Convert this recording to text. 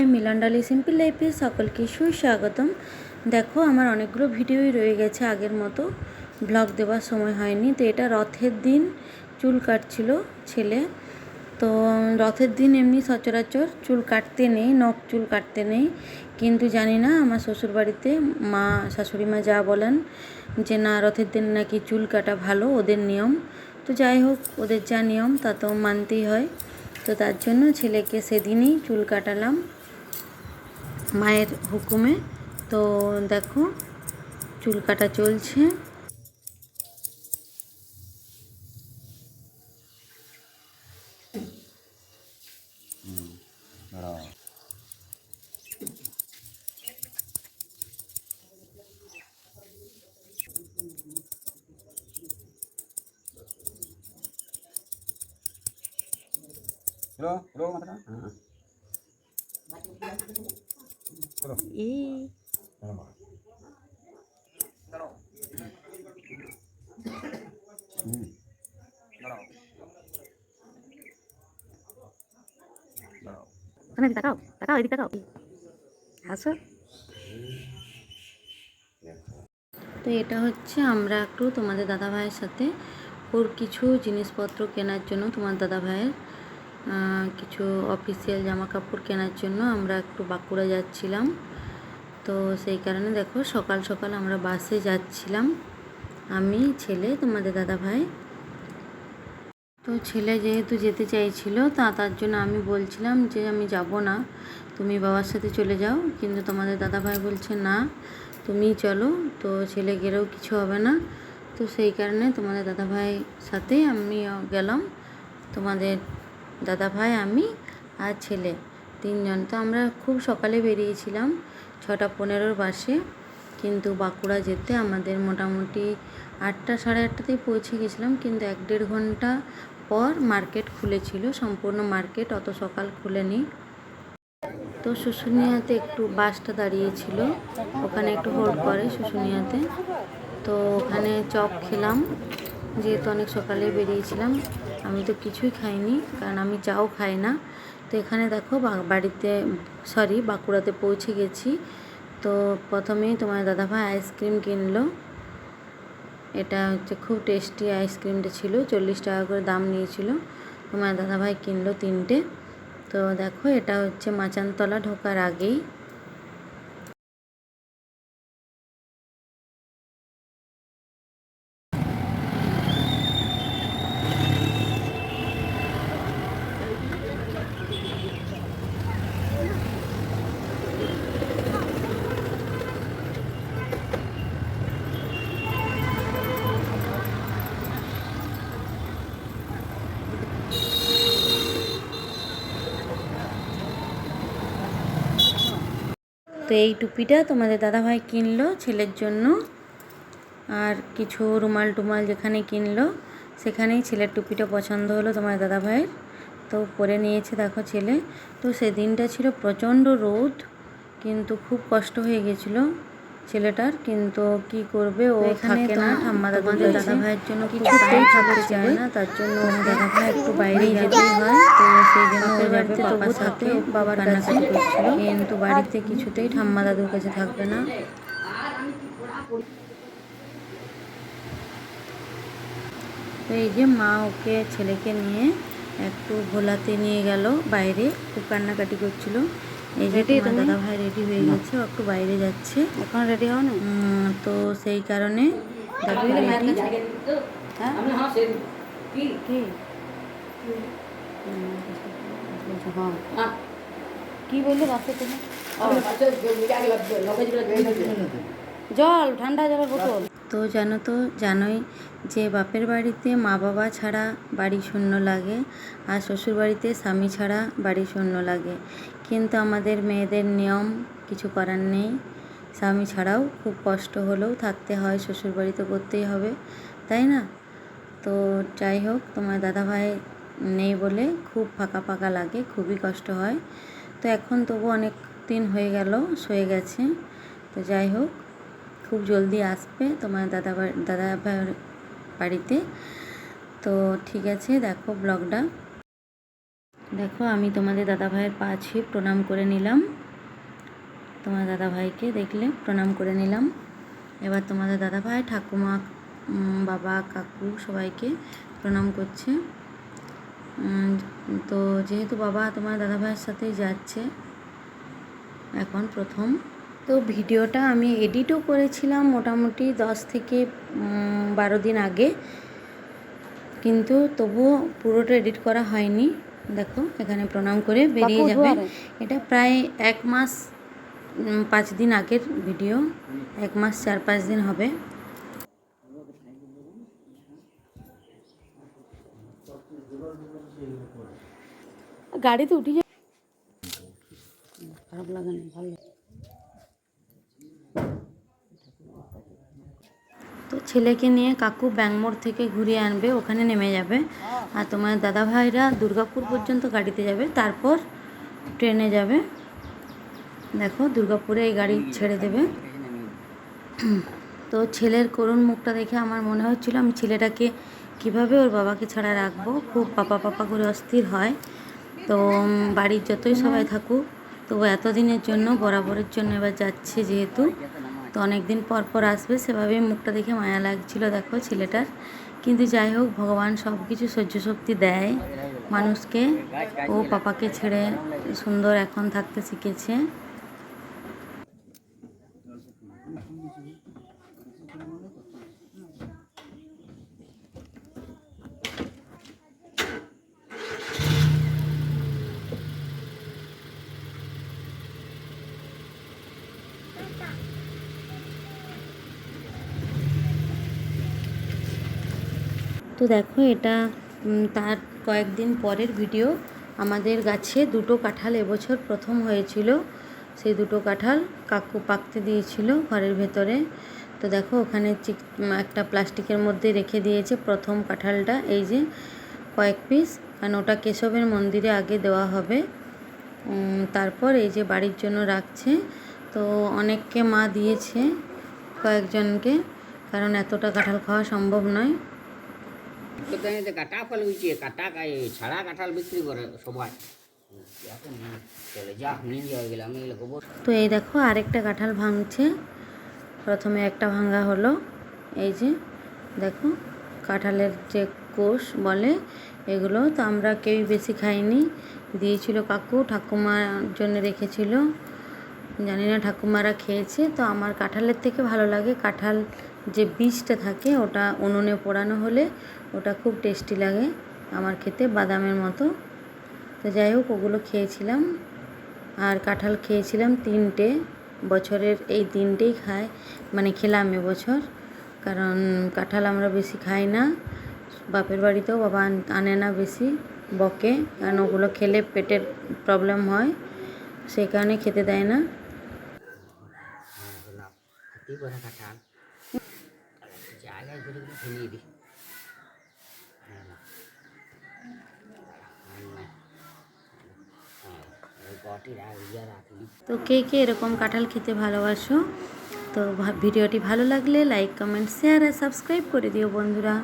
High মিলন ডালি simple লাইফে সকলকে সুস্বাগতম। দেখো, আমার অনেকগুলো ভিডিওই রয়ে গেছে আগের মতো। ব্লগ দেওয়ার সময় হয়নি, তো এটা রথের দিন, চুল কাটছিল ছেলে। তো রথের দিন এমনি সচরাচর চুল কাটতে নেই, নখ চুল কাটতে নেই। কিন্তু জানি না, আমার শ্বশুরবাড়িতে মা, শাশুড়ি মা যা বলেন যে, না, রথের দিন নাকি চুল কাটা ভালো, ওদের নিয়ম। তো যাই হোক, ওদের যা নিয়ম, তা তো মানতেই হয়। তো তার জন্য ছেলেকে সেদিনই চুল কাটালাম। মায়ের হুকুমে। তো দেখো চুল কাটা চলছে। দাঁড়াও হ্যালো হ্যালো মাথাটা হ্যাঁ হ্যালো এই দাঁড়াও হুম দাঁড়াও দাঁড়াও ওখানে দিকে তাকাও তাকাও এদিকে তাকাও হাসো তো এটা হচ্ছে আমরা একটু তোমাদের দাদা ভাইয়ের সাথে ওর কিছু জিনিসপত্র কেনার জন্য তোমার দাদা ভাইয়ের কিছু অফিসিয়াল জামা কাপড় কেনার জন্য আমরা একটু বাঁকুড়া যাচ্ছিলাম। তো সেই কারণে দেখো সকাল সকাল আমরা বাসে যাচ্ছিলাম। আমি, ছেলে, তোমাদের দাদা ভাই তো ছেলে যেহেতু যেতে চাইছিল, তা তার জন্য আমি বলছিলাম যে আমি যাব না। তুমি বাবার সাথে চলে যাও, কিন্তু তোমাদের দাদা ভাই বলছে না, তুমি চলো। তো ছেলে গেলেও কিছু হবে না। তো সেই কারণে তোমাদের দাদা ভাই সাথে আমি গেলাম। তোমাদের দাদা ভাই আমি আর ছেলে তিনজন। তো আমরা খুব সকালে বেরিয়েছিলাম, ছটা পনেরোর বাসে। কিন্তু বাঁকুড়া যেতে আমাদের মোটামুটি আটটা, সাড়ে আটটাতেই পৌঁছে গেছিলাম। কিন্তু এক দেড় ঘণ্টা পর মার্কেট খুলেছিল, সম্পূর্ণ মার্কেট অত সকাল খুলেনি। তো শুশুনিয়াতে একটু বাসটা দাঁড়িয়েছিল, ওখানে একটু হোল্ড করে শুশুনিয়াতে। তো ওখানে চপ খেলাম যেহেতু অনেক সকালে বেরিয়েছিলাম, আমি তো কিছুই খাইনি, কারণ আমি চাও খাই না। তো এখানে দেখো বাড়িতে সরি বাঁকুড়াতে পৌঁছে গেছি। তো প্রথমেই তোমার দাদাভাই আইসক্রিম কিনলো। এটা হচ্ছে খুব টেস্টি আইসক্রিমটা ছিল, চল্লিশ টাকা করে দাম নিয়েছিল। তোমার দাদাভাই কিনলো তিনটে। তো দেখো, এটা হচ্ছে মাচানতলা ঢোকার আগেই। তো এই টুপিটা তোমাদের দাদাভাই কিনলো ছেলের জন্য। আর কিছু রুমাল টুমাল যেখানে কিনলো, সেখানেই ছেলের টুপিটা পছন্দ হলো তোমার দাদাভাইয়ের। তো পরে নিয়েছে দেখো ছেলে। তো সেদিনটা ছিল প্রচণ্ড রোদ, কিন্তু খুব কষ্ট হয়ে গেছিল। ছেলেটার কিন্তু কি করবে? ও থাকে না। ঠাম্মা দাদাদের দাদা ভাইয়ের জন্য কিছুতেই থাকতে চায় না তার জন্য দাদা ভাই একটু বাইরে যেতেই হয় তো সেই জন্য ওর বাড়িতে তবু থাকে বাবার কাছে করছিল। কিন্তু বাড়িতে কিছুতেই ঠাম্মা দাদুর কাছে থাকবে না। তো এই যে মা ওকে ছেলেকে নিয়ে একটু ভোলাতে নিয়ে গেল বাইরে খুব কান্নাকাটি করছিল। এই যে দাদা ভাই রেডি হয়ে গেছে একটু বাইরে যাচ্ছে। এখন রেডি হও না তো সেই কারণে। হ্যাঁ? কি? কি? বললে বাসে তুমি? জল ঠান্ডা জলের বোতল। তো জানো তো জানোই যে বাপের বাড়িতে মা বাবা ছাড়া বাড়ি শূন্য লাগে আর শ্বশুর বাড়িতে স্বামী ছাড়া বাড়ি শূন্য লাগে। কিন্তু আমাদের মেয়েদের নিয়ম কিছু করার নেই। স্বামী ছাড়াও খুব কষ্ট হলেও থাকতে হয় শ্বশুর বাড়িতে করতেই হবে, তাই না? তো যাই হোক, তোমার দাদাভাই নেই বলে খুব ফাঁকা ফাঁকা লাগে, খুবই কষ্ট হয়। তো এখন তবু অনেক দিন হয়ে গেল সয়ে গেছে। তো যাই হোক, খুব জলদি আসবে তোমার দাদা দাদা বাড়িতে। তো ঠিক আছে, দেখো ব্লগটা। দেখো, আমি তোমাদের দাদা ভাইয়ের পা ছুঁয়ে প্রণাম করে নিলাম। তোমার দাদা ভাইকে দেখলে প্রণাম করে নিলাম। এবার তোমাদের দাদা ভাই ঠাকুমা বাবা, কাকু সবাইকে প্রণাম করছে। তো যেহেতু বাবা তোমার দাদা ভাইয়ের সাথেই যাচ্ছে, এখন প্রথম। তো ভিডিওটা আমি এডিটও করেছিলাম মোটামুটি দশ থেকে বারো দিন আগে। কিন্তু তবুও পুরোটা এডিট করা হয়নি। দেখো এখানে প্রণাম করে বেরিয়ে যাবে। এটা প্রায় এক মাস পাঁচ দিন আগের ভিডিও। এক মাস চার পাঁচ দিন হবে। গাড়িতে উঠি খারাপ লাগে না ভালো ছেলেকে নিয়ে কাকু ব্যাংমোড় থেকে ঘুরিয়ে আনবে, ওখানে নেমে যাবে। আর তোমার দাদা ভাইরা দুর্গাপুর পর্যন্ত গাড়িতে যাবে, তারপর ট্রেনে যাবে। দেখো, দুর্গাপুরে এই গাড়ি ছেড়ে দেবে। তো ছেলের করুণ মুখটা দেখে আমার মনে হচ্ছিল, আমি ছেলেটাকে কীভাবে ওর বাবাকে ছাড়া রাখব? খুব পাপা পাপা করে অস্থির হয়। তো বাড়ির যতই সবাই থাকুক তো এতদিনের জন্য, বরাবরের জন্য এবার যাচ্ছে যেহেতু। তো অনেক দিন পর পর আসবে, সেভাবেই মুখটা দেখে মায়া লাগছিল দেখো ছেলেটার। কিন্তু যাই হোক, ভগবান সব কিছু সহ্য শক্তি দেয় মানুষকে। ও পাপাকে ছেড়ে সুন্দর এখন থাকতে শিখেছে। তো দেখো এটা তার কয়েকদিন পরের ভিডিও। আমাদের গাছে দুটো কাঁঠাল এবছর প্রথম হয়েছিল। সেই দুটো কাঁঠাল কাকু পাকতে দিয়েছিল ঘরের ভেতরে। তো দেখো ওখানে চিক একটা প্লাস্টিকের মধ্যে রেখে দিয়েছে প্রথম কাঁঠালটা, এই যে কয়েক পিস। কারণ ওটা কেশবের মন্দিরে আগে দেওয়া হবে। তারপর এই যে বাড়ির জন্য রাখছে। তো অনেককে মা দিয়েছে কয়েকজনকে, কারণ এতটা কাঁঠাল খাওয়া সম্ভব নয়। দোকানেতে কাটা ফল হয়েছে কাটা ছাড়া কাঁঠাল বিক্রি করে সবাই। তো এই দেখো আরেকটা কাঁঠাল ভাঙছে। প্রথমে একটা ভাঙা হলো। এই যে, দেখো, কাঁঠালের যে কোষ বলে এগুলো, তো আমরা কেউই বেশি খাইনি। দিয়েছিল কাকু, ঠাকুমার জন্য রেখেছিল। জানি না ঠাকুমারা খেয়েছে, তো আমার কাঁঠালের থেকে ভালো লাগে। কাঁঠাল যে বীজটা থাকে ওটা উনুনে পোড়ানো হলে ওটা খুব টেস্টি লাগে আমার খেতে বাদামের মতো। তো যাই হোক, ওগুলো খেয়েছিলাম। আর কাঁঠাল খেয়েছিলাম তিনটে। বছরের এই তিনটেই খাই মানে খেলাম এবছর। কারণ কাঁঠাল আমরা বেশি খাই না। বাপের বাড়িতেও বাবা আনে না বেশি, বকে। কারণ ওগুলো খেলে পেটের প্রবলেম হয়, সেই কারণে খেতে দেয় না। কাঁঠাল? তো কে কে এরকম কাঁঠাল খেতে ভালোবাসো? তো ভিডিওটি ভালো লাগলে লাইক কমেন্ট শেয়ার আর সাবস্ক্রাইব করে দিও বন্ধুরা।